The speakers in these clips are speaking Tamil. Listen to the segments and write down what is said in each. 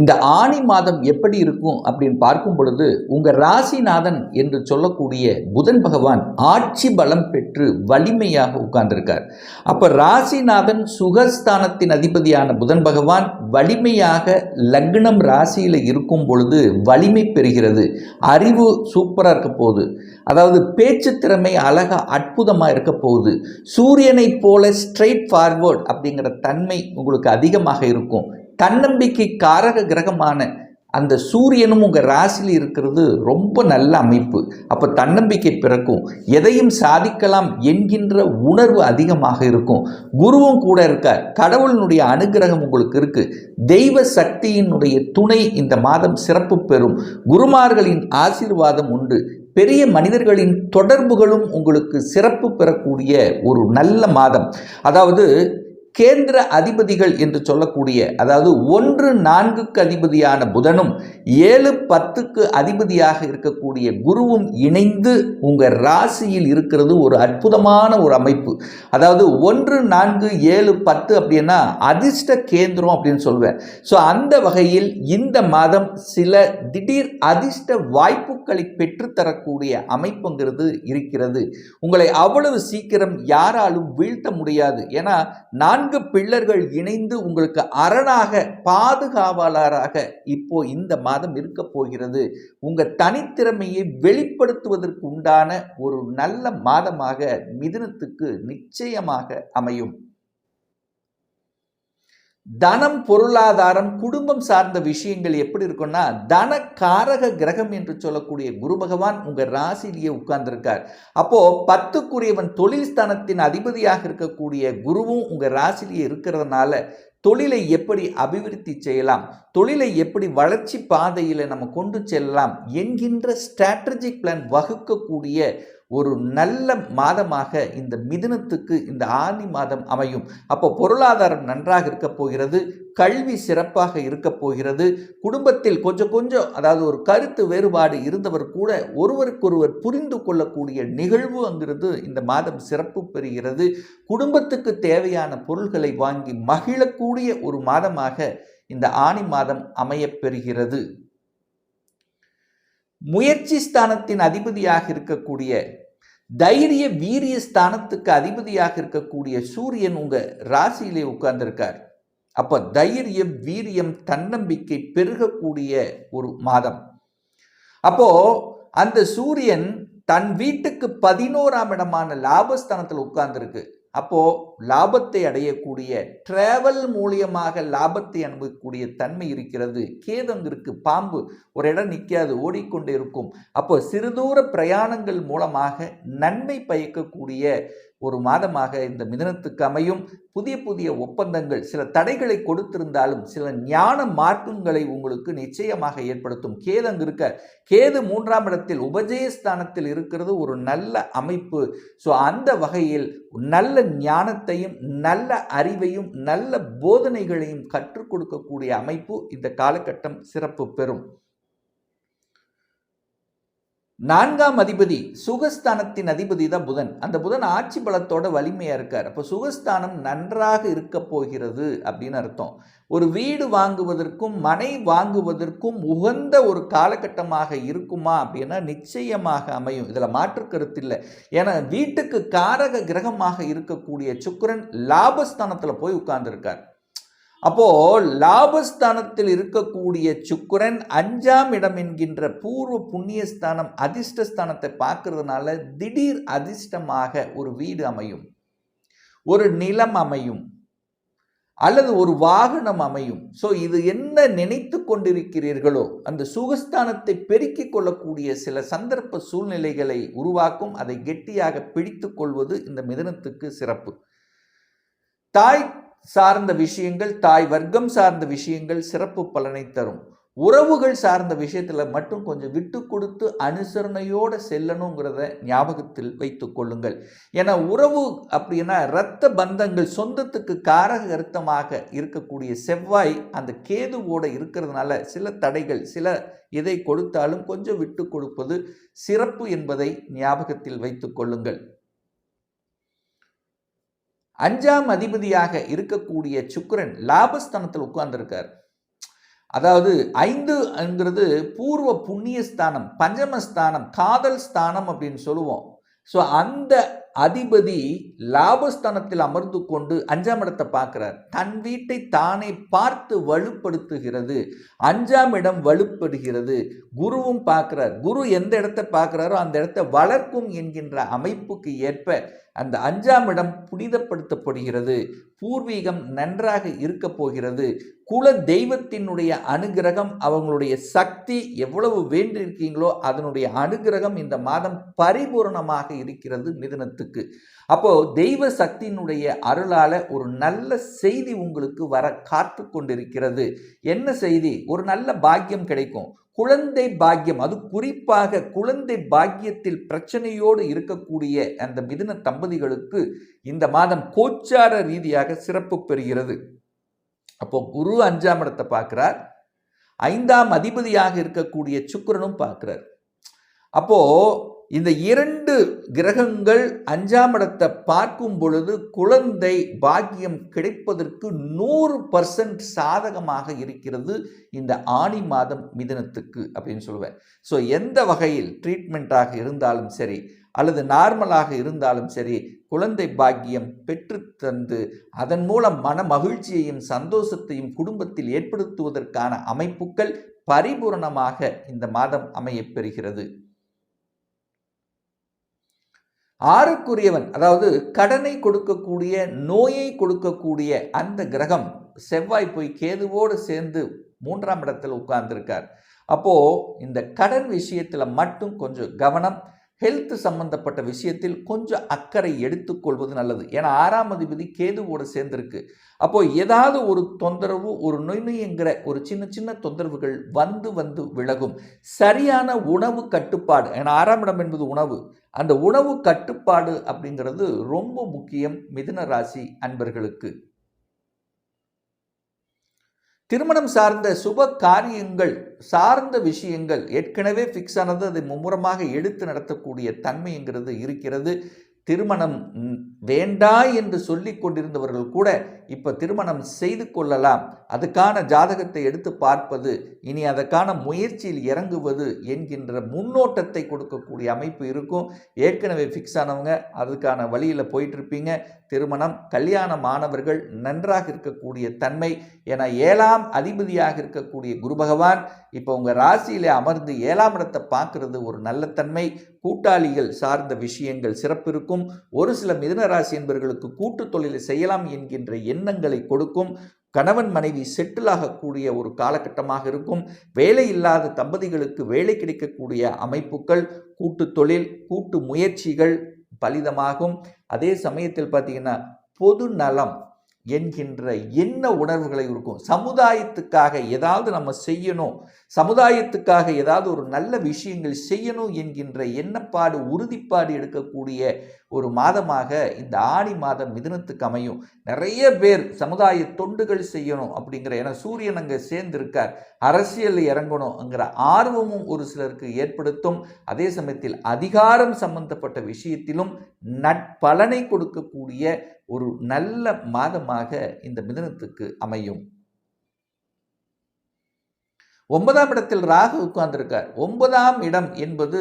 இந்த ஆணி மாதம் எப்படி இருக்கும் அப்படின்னு பார்க்கும் பொழுது உங்க ராசிநாதன் என்று சொல்லக்கூடிய புதன் பகவான் ஆட்சி பலம் பெற்று வலிமையாக உட்கார்ந்திருக்கார். அப்ப ராசிநாதன் சுகஸ்தானத்தின் அதிபதியான புதன் பகவான் வலிமையாக லக்னம் ராசியில இருக்கும் பொழுது வலிமை பெறுகிறது. அறிவு சூப்பராக இருக்க போகுது. அதாவது பேச்சு திறமை அழகா அற்புதமாக இருக்க போகுது. சூரியனை போல ஸ்ட்ரெயிட் ஃபார்வர்ட் அப்படிங்கிற தன்மை உங்களுக்கு அதிகமாக இருக்கும். தன்னம்பிக்கை காரக கிரகமான அந்த சூரியனும் உங்கள் ராசியில் இருக்கிறது ரொம்ப நல்ல அமைப்பு. அப்போ தன்னம்பிக்கை பிறக்கும். எதையும் சாதிக்கலாம் என்கின்ற உணர்வு அதிகமாக இருக்கும். குருவும் கூட இருக்கார். கடவுளினுடைய அனுகிரகம் உங்களுக்கு இருக்குது தெய்வ சக்தியினுடைய துணை இந்த மாதம் சிறப்பு பெறும். குருமார்களின் ஆசீர்வாதம் உண்டு. பெரிய மனிதர்களின் தொடர்புகளும் உங்களுக்கு சிறப்பு பெறக்கூடிய ஒரு நல்ல மாதம். அதாவது கேந்திர அதிபதிகள் என்று சொல்லக்கூடிய அதாவது ஒன்று நான்குக்கு அதிபதியான புதனும் ஏழு பத்துக்கு அதிபதியாக இருக்கக்கூடிய குருவும் இணைந்து உங்கள் ராசியில் இருக்கிறது ஒரு அற்புதமான ஒரு அமைப்பு. அதாவது ஒன்று நான்கு ஏழு பத்து அப்படின்னா அதிர்ஷ்ட கேந்திரம் அப்படின்னு சொல்லுவேன் ஸோ அந்த வகையில் இந்த மாதம் சில திடீர் அதிர்ஷ்ட வாய்ப்புகளை பெற்றுத்தரக்கூடிய அமைப்புங்கிறது இருக்கிறது. உங்களை அவ்வளவு சீக்கிரம் யாராலும் வீழ்த்த முடியாது. ஏன்னா நான் நான்கு பிள்ளர்கள் இணைந்து உங்களுக்கு அரணாக பாதுகாவலராக இப்போ இந்த மாதம் இருக்க போகிறது. உங்க தனித்திறமையை வெளிப்படுத்துவதற்கு உண்டான ஒரு நல்ல மாதமாக மிதுனத்துக்கு நிச்சயமாக அமையும். தனம் பொருளாதாரம் குடும்பம் சார்ந்த விஷயங்கள் எப்படி இருக்கும்னா தன காரக கிரகம் என்று சொல்லக்கூடிய குரு பகவான் உங்கள் ராசியிலேயே உட்கார்ந்துருக்கார். அப்போது பத்துக்குரியவன் தொழில் ஸ்தானத்தின் அதிபதியாக இருக்கக்கூடிய குருவும் உங்கள் ராசியிலேயே இருக்கிறதுனால தொழிலை எப்படி அபிவிருத்தி செய்யலாம் தொழிலை எப்படி வளர்ச்சி பாதையில் நம்ம கொண்டு செல்லலாம் என்கின்ற ஸ்ட்ராட்டஜிக் பிளான் வகுக்கக்கூடிய ஒரு நல்ல மாதமாக இந்த மிதுனத்துக்கு இந்த ஆணி மாதம் அமையும். அப்போ பொருளாதாரம் நன்றாக இருக்கப் போகிறது கல்வி சிறப்பாக இருக்க போகிறது. குடும்பத்தில் கொஞ்சம் கொஞ்சம் அதாவது ஒரு கருத்து வேறுபாடு இருந்தவர் கூட ஒருவருக்கொருவர் புரிந்து கொள்ளக்கூடிய நிகழ்வு அங்கிறது இந்த மாதம் சிறப்பு பெறுகிறது. குடும்பத்துக்கு தேவையான பொருள்களை வாங்கி மகிழக்கூடிய ஒரு மாதமாக இந்த ஆணி மாதம் அமையப்பெறுகிறது முயற்சி ஸ்தானத்தின் அதிபதியாக இருக்கக்கூடிய தைரிய வீரிய ஸ்தானத்துக்கு அதிபதியாக இருக்கக்கூடிய சூரியன் உங்க ராசியிலே உட்கார்ந்திருக்கார். அப்ப தைரியம் வீரியம் தன்னம்பிக்கை பெருகக்கூடிய ஒரு மாதம். அப்போ அந்த சூரியன் தன் வீட்டுக்கு பதினோராம் இடமான லாபஸ்தானத்தில் உட்கார்ந்துருக்கு. அப்போ லாபத்தை அடையக்கூடிய டிராவல் மூலியமாக லாபத்தை அனுபவிக்கக்கூடிய தன்மை இருக்கிறது. கேதம் பாம்பு ஒரு இடம் நிற்காது ஓடிக்கொண்டே இருக்கும். அப்போ சிறுதூர பிரயாணங்கள் மூலமாக நன்மை பயக்கக்கூடிய ஒரு மாதமாக இந்த மிதனத்துக்கு அமையும். புதிய புதிய ஒப்பந்தங்கள் சில தடைகளை கொடுத்திருந்தாலும் சில ஞான மார்க்கங்களை உங்களுக்கு நிச்சயமாக ஏற்படுத்தும். கேது அங்கு இருக்க கேது மூன்றாம் இடத்தில் உபஜயஸ்தானத்தில் இருக்கிறது ஒரு நல்ல அமைப்பு. ஸோ அந்த வகையில் நல்ல ஞானத்தையும் நல்ல அறிவையும் நல்ல போதனைகளையும் கற்றுக் கொடுக்கக்கூடிய அமைப்பு இந்த காலகட்டம் சிறப்பு பெறும். நான்காம் அதிபதி சுகஸ்தானத்தின் அதிபதி தான் புதன். அந்த புதன் ஆட்சி பலத்தோட வலிமையாக இருக்கார். அப்போ சுகஸ்தானம் நன்றாக இருக்க போகிறது அப்படின்னு அர்த்தம். ஒரு வீடு வாங்குவதற்கும் மனை வாங்குவதற்கும் உகந்த ஒரு காலகட்டமாக இருக்குமா அப்படின்னா நிச்சயமாக அமையும். இதில் மாற்று கருத்து இல்லை. ஏன்னா வீட்டுக்கு காரக கிரகமாக இருக்கக்கூடிய சுக்கரன் லாபஸ்தானத்தில் போய் உட்கார்ந்துருக்கார். அப்போ லாபஸ்தானத்தில் இருக்கக்கூடிய சுக்கரன் அஞ்சாம் இடம் என்கின்ற பூர்வ புண்ணியஸ்தானம் அதிர்ஷ்டஸ்தானத்தை பார்க்கறதுனால திடீர் அதிர்ஷ்டமாக ஒரு வீடு அமையும் ஒரு நிலம் அமையும் அல்லது ஒரு வாகனம் அமையும். ஸோ இது என்ன நினைத்து கொண்டிருக்கிறீர்களோ அந்த சுகஸ்தானத்தை பெருக்கிக் கொள்ளக்கூடிய சில சந்தர்ப்ப சூழ்நிலைகளை உருவாக்கும் அதை கெட்டியாக பிடித்து கொள்வது இந்த மிதனத்துக்கு சிறப்பு. தாய் சார்ந்த விஷயங்கள் தாய் வர்க்கம் சார்ந்த விஷயங்கள் சிறப்பு பலனை தரும். உறவுகள் சார்ந்த விஷயத்தில் மட்டும் கொஞ்சம் விட்டு கொடுத்து அனுசரணையோடு செல்லணுங்கிறத ஞாபகத்தில் வைத்து கொள்ளுங்கள். ஏன்னா உறவு அப்படின்னா இரத்த பந்தங்கள் சொந்தத்துக்கு காரக கருத்தமாக இருக்கக்கூடிய செவ்வாய் அந்த கேதுவோடு இருக்கிறதுனால சில தடைகள் சில இதை கொடுத்தாலும் கொஞ்சம் விட்டு கொடுப்பது சிறப்பு என்பதை ஞாபகத்தில் வைத்து கொள்ளுங்கள். அஞ்சாம் அதிபதியாக இருக்கக்கூடிய சுக்கரன் லாபஸ்தானத்தில் உட்கார்ந்திருக்கார். அதாவது ஐந்துங்கிறது பூர்வ புண்ணிய ஸ்தானம் பஞ்சமஸ்தானம் காதல் ஸ்தானம் அப்படின்னு சொல்லுவோம். ஸோ அந்த அதிபதி லாபஸ்தானத்தில் அமர்ந்து கொண்டு அஞ்சாம் இடத்தை பார்க்கிறார். தன் வீட்டை தானே பார்த்து வலுப்படுத்துகிறது. அஞ்சாம் இடம் வலுப்படுகிறது. குருவும் பார்க்கிறார். குரு எந்த இடத்தை பார்க்கிறாரோ அந்த இடத்தை வளர்க்கும் என்கின்ற அமைப்புக்கு ஏற்ப அந்த அஞ்சாம் இடம் புனிதப்படுத்தப்படுகிறது. பூர்வீகம் நன்றாக இருக்க போகிறது. குல தெய்வத்தினுடைய அனுகிரகம் அவங்களுடைய சக்தி எவ்வளவு வேண்டியிருக்கீங்களோ அதனுடைய அனுகிரகம் இந்த மாதம் பரிபூரணமாக இருக்கிறது மிதனத்துக்கு. அப்போ தெய்வ சக்தியினுடைய அருளால ஒரு நல்ல செய்தி உங்களுக்கு வர காத்து கொண்டிருக்கிறது. என்ன செய்தி? ஒரு நல்ல பாக்கியம் கிடைக்கும். குழந்தை பாக்கியம் அது குறிப்பாக குழந்தை பாக்கியத்தில் பிரச்சனையோடு இருக்கக்கூடிய அந்த மிதுன தம்பதிகளுக்கு இந்த மாதம் கோச்சார ரீதியாக சிறப்பு பெறுகிறது. அப்போ குரு அஞ்சாம் இடத்தை பார்க்குறார். ஐந்தாம் அதிபதியாக இருக்கக்கூடிய சுக்கரனும் பார்க்குறார். அப்போ இந்த இரண்டு கிரகங்கள் அஞ்சாம் இடத்தை பார்க்கும் பொழுது குழந்தை பாக்கியம் கிடைப்பதற்கு நூறு பர்சன்ட் சாதகமாக இருக்கிறது இந்த ஆணி மாதம் மிதனத்துக்கு அப்படின்னு சொல்லுவேன். ஸோ எந்த வகையில் ட்ரீட்மெண்ட்டாக இருந்தாலும் சரி அல்லது நார்மலாக இருந்தாலும் சரி குழந்தை பாக்கியம் பெற்று தந்து அதன் மூலம் மன மகிழ்ச்சியையும் சந்தோஷத்தையும் குடும்பத்தில் ஏற்படுத்துவதற்கான அமைப்புகள் பரிபூரணமாக இந்த மாதம் அமையப் பெறுகிறது. ஆறுக்குரியவன் அதாவது கடனை கொடுக்கக்கூடிய நோயை கொடுக்கக்கூடிய அந்த கிரகம் செவ்வாய் போய் கேதுவோடு சேர்ந்து மூன்றாம் இடத்தில் உட்கார்ந்திருக்கார். அப்போ இந்த கடன் விஷயத்தில் மட்டும் கொஞ்சம் கவனம் ஹெல்த் சம்பந்தப்பட்ட விஷயத்தில் கொஞ்சம் அக்கறை எடுத்துக்கொள்வது நல்லது. ஏன்னா ஆறாம் அதிபதி கேதுவோடு சேர்ந்திருக்கு. அப்போ ஏதாவது ஒரு தொந்தரவு ஒரு நொய்நொய்ங்கிற ஒரு சின்ன சின்ன தொந்தரவுகள் வந்து வந்து விலகும். சரியான உணவு கட்டுப்பாடு ஏன்னா ஆறாம் இடம் என்பது உணவு. அந்த உணவு கட்டுப்பாடு அப்படிங்கிறது ரொம்ப முக்கியம் மிதுன ராசி அன்பர்களுக்கு. திருமணம் சார்ந்த சுப காரியங்கள் சார்ந்த விஷயங்கள் ஏற்கனவே ஃபிக்ஸ் ஆனது அதை மும்முரமாக எடுத்து நடத்தக்கூடிய தன்மைங்கிறது இருக்கிறது. திருமணம் வேண்டா என்று சொல்லி கொண்டிருந்தவர்கள் கூட இப்போ திருமணம் செய்து கொள்ளலாம். அதுக்கான ஜாதகத்தை எடுத்து பார்ப்பது இனி அதற்கான முயற்சியில் இறங்குவது என்கின்ற முன்னோட்டத்தை கொடுக்கக்கூடிய அமைப்பு இருக்கும். ஏற்கனவே ஃபிக்ஸ் ஆனவங்க அதுக்கான வழியில் போயிட்டுருப்பீங்க. திருமணம் கல்யாணம் மாணவர்கள் நன்றாக இருக்கக்கூடிய தன்மை. என ஏழாம் அதிபதியாக இருக்கக்கூடிய குரு பகவான் இப்போ உங்கள் ராசியிலே அமர்ந்து ஏழாம் இடத்தை பார்க்குறது ஒரு நல்ல தன்மை. கூட்டாளிகள் சார்ந்த விஷயங்கள் சிறப்பு இருக்கும் ஒரு சில மிதனராசி என்பவர்களுக்கு கூட்டு தொழிலை செய்யலாம் என்கின்ற எண்ணங்களை கொடுக்கும். கணவன் மனைவி செட்டில் ஆகக்கூடிய ஒரு காலகட்டமாக இருக்கும். வேலை இல்லாத தம்பதிகளுக்கு வேலை கிடைக்கக்கூடிய அமைப்புகள் கூட்டு தொழில் கூட்டு முயற்சிகள் பலிதமாகும். அதே சமயத்தில் பார்த்தீங்கன்னா பொது நலம் என்கின்ற என்ன உணர்வுகளை இருக்கும்? சமுதாயத்துக்காக ஏதாவது நம்ம செய்யணும். சமுதாயத்துக்காக ஏதாவது ஒரு நல்ல விஷயங்கள் செய்யணும் என்கின்ற எண்ணப்பாடு உறுதிப்பாடு எடுக்கக்கூடிய ஒரு மாதமாக இந்த ஆடி மாதம் மிதுனத்துக்கு அமையும். நிறைய பேர் சமுதாய தொண்டுகள் செய்யணும் அப்படிங்கிற ஏன்னா சூரியன் அங்கே சேர்ந்திருக்கார். அரசியலில் இறங்கணுங்கிற ஆர்வமும் ஒரு சிலருக்கு ஏற்படுத்தும். அதே சமயத்தில் அதிகாரம் சம்பந்தப்பட்ட விஷயத்திலும் நட்பலனை கொடுக்கக்கூடிய ஒரு நல்ல மாதமாக இந்த மிதனத்துக்கு அமையும். ஒன்பதாம் இடத்தில் ராகு உட்கார்ந்திருக்கார். ஒன்பதாம் இடம் என்பது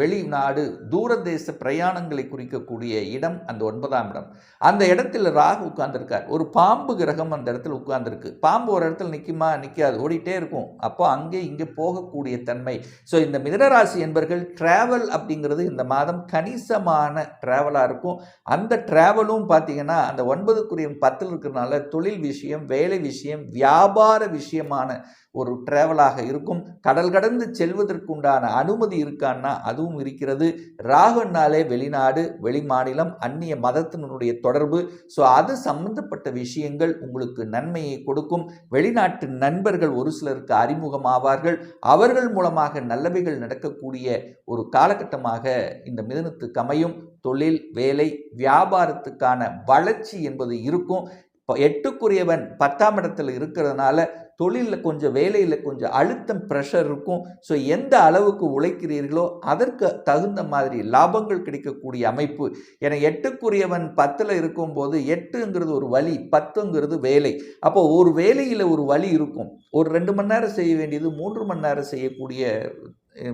வெளிநாடு தூரதேச பிரயாணங்களை குறிக்கக்கூடிய இடம் அந்த ஒன்பதாம் இடம். அந்த இடத்தில் ராகு உட்கார்ந்திருக்கார். ஒரு பாம்பு கிரகம் அந்த இடத்துல உட்கார்ந்துருக்கு. பாம்பு ஒரு இடத்துல நிற்குமா நிற்காது ஓடிட்டே இருக்கும். அப்போ அங்கே இங்கே போகக்கூடிய தன்மை. ஸோ இந்த மிதனராசி என்பர்கள் டிராவல் அப்படிங்கிறது இந்த மாதம் கணிசமான டிராவலாக இருக்கும். அந்த டிராவலும் பார்த்தீங்கன்னா அந்த ஒன்பதுக்குரிய பத்தில் இருக்கிறனால தொழில் விஷயம் வேலை விஷயம் வியாபார விஷயமான ஒரு டிராவலாக இருக்கும். கடல் கடந்து செல்வதற்குண்டான அனுமதி இருக்கான்னா அதுவும் இருக்கிறது. ராகுனாலே வெளிநாடு வெளிமாநிலம் அந்நிய மதத்தினுடைய தொடர்பு. ஸோ அது சம்பந்தப்பட்ட விஷயங்கள் உங்களுக்கு நன்மையை கொடுக்கும். வெளிநாட்டு நண்பர்கள் ஒரு சிலருக்கு அறிமுகமாவார்கள். அவர்கள் மூலமாக நல்லவைகள் நடக்கக்கூடிய ஒரு காலகட்டமாக இந்த மிதனத்துக்கு அமையும். தொழில் வேலை வியாபாரத்துக்கான வளர்ச்சி என்பது இருக்கும். எட்டுக்குரியவன் பத்தாம் இடத்தில் இருக்கிறதுனால தொழிலில் கொஞ்சம் வேலையில் கொஞ்சம் அழுத்தம் ப்ரெஷர் இருக்கும். ஸோ எந்த அளவுக்கு உழைக்கிறீர்களோ அதற்கு தகுந்த மாதிரி லாபங்கள் கிடைக்கக்கூடிய அமைப்பு. என எட்டுக்குரியவன் பத்தில் இருக்கும்போது எட்டுங்கிறது ஒரு வழி பத்துங்கிறது வேலை. அப்போ ஒரு வேலையில் ஒரு வழி இருக்கும். ஒரு ரெண்டு மணி நேரம் செய்ய வேண்டியது மூன்று மணி நேரம் செய்யக்கூடிய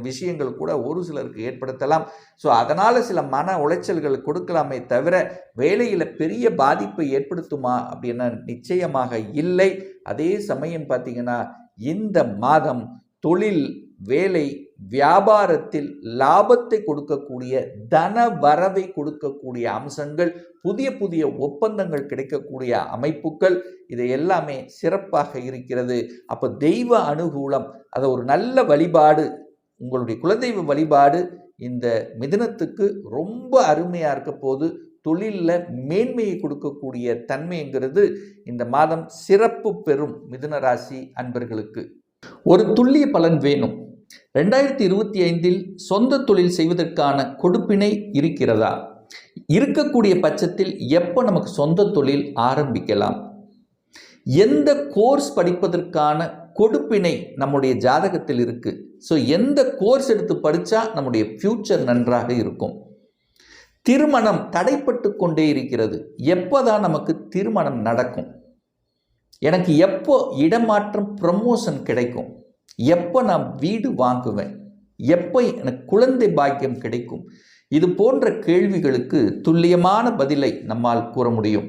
விஷயங்கள் கூட ஒரு சிலருக்கு ஏற்படுத்தலாம். ஸோ அதனால் சில மன உளைச்சல்கள் கொடுக்கலாமே தவிர வேலையில் பெரிய பாதிப்பை ஏற்படுத்துமா அப்படின்னா நிச்சயமாக இல்லை. அதே சமயம் பார்த்தீங்கன்னா இந்த மாதம் தொழில் வேலை வியாபாரத்தில் லாபத்தை கொடுக்கக்கூடிய தன வரவை கொடுக்கக்கூடிய அம்சங்கள் புதிய புதிய ஒப்பந்தங்கள் கிடைக்கக்கூடிய அமைப்புகள் இது எல்லாமே சிறப்பாக இருக்கிறது. அப்போ தெய்வ அனுகூலம் அதை ஒரு நல்ல வழிபாடு உங்களுடைய குலதெய்வ வழிபாடு இந்த மிதுனத்துக்கு ரொம்ப அருமையாக இருக்க போது தொழிலில் மேன்மையை கொடுக்கக்கூடிய தன்மைங்கிறது இந்த மாதம் சிறப்பு பெறும் மிதுன ராசி அன்பர்களுக்கு. ஒரு துல்லிய பலன் வேணும். ரெண்டாயிரத்தி இருபத்தி ஐந்தில் சொந்த தொழில் செய்வதற்கான கொடுப்பினை இருக்கிறதா? இருக்கக்கூடிய பட்சத்தில் எப்போ நமக்கு சொந்த தொழில் ஆரம்பிக்கலாம்? எந்த கோர்ஸ் படிப்பதற்கான கொடுப்பினை நம்முடைய ஜாதகத்தில் இருக்குது ஸோ எந்த கோர்ஸ் எடுத்து படித்தா நம்முடைய ஃப்யூச்சர் நன்றாக இருக்கும். திருமணம் தடைப்பட்டு கொண்டே இருக்கிறது. எப்போதான் நமக்கு திருமணம் நடக்கும்? எனக்கு எப்போ இடமாற்றம் ப்ரமோஷன் கிடைக்கும்? எப்போ நான் வீடு வாங்குவேன்? எப்போ எனக்கு குழந்தை பாக்கியம் கிடைக்கும்? இது போன்ற கேள்விகளுக்கு துல்லியமான பதிலை நம்மால் கூற முடியும்.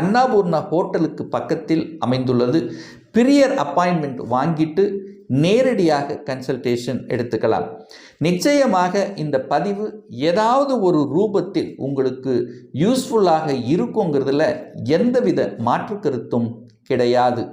அன்னாபூர்ணா ஹோட்டலுக்கு பக்கத்தில் அமைந்துள்ளது. பிரியர் அப்பாயின்மெண்ட் வாங்கிட்டு நேரடியாக கன்சல்டேஷன் எடுத்துக்கலாம். நிச்சயமாக இந்த பதிவு ஏதாவது ஒரு ரூபத்தில் உங்களுக்கு யூஸ்ஃபுல்லாக இருக்குங்கிறதுல எந்தவித மாற்று கருத்தும் கிடையாது.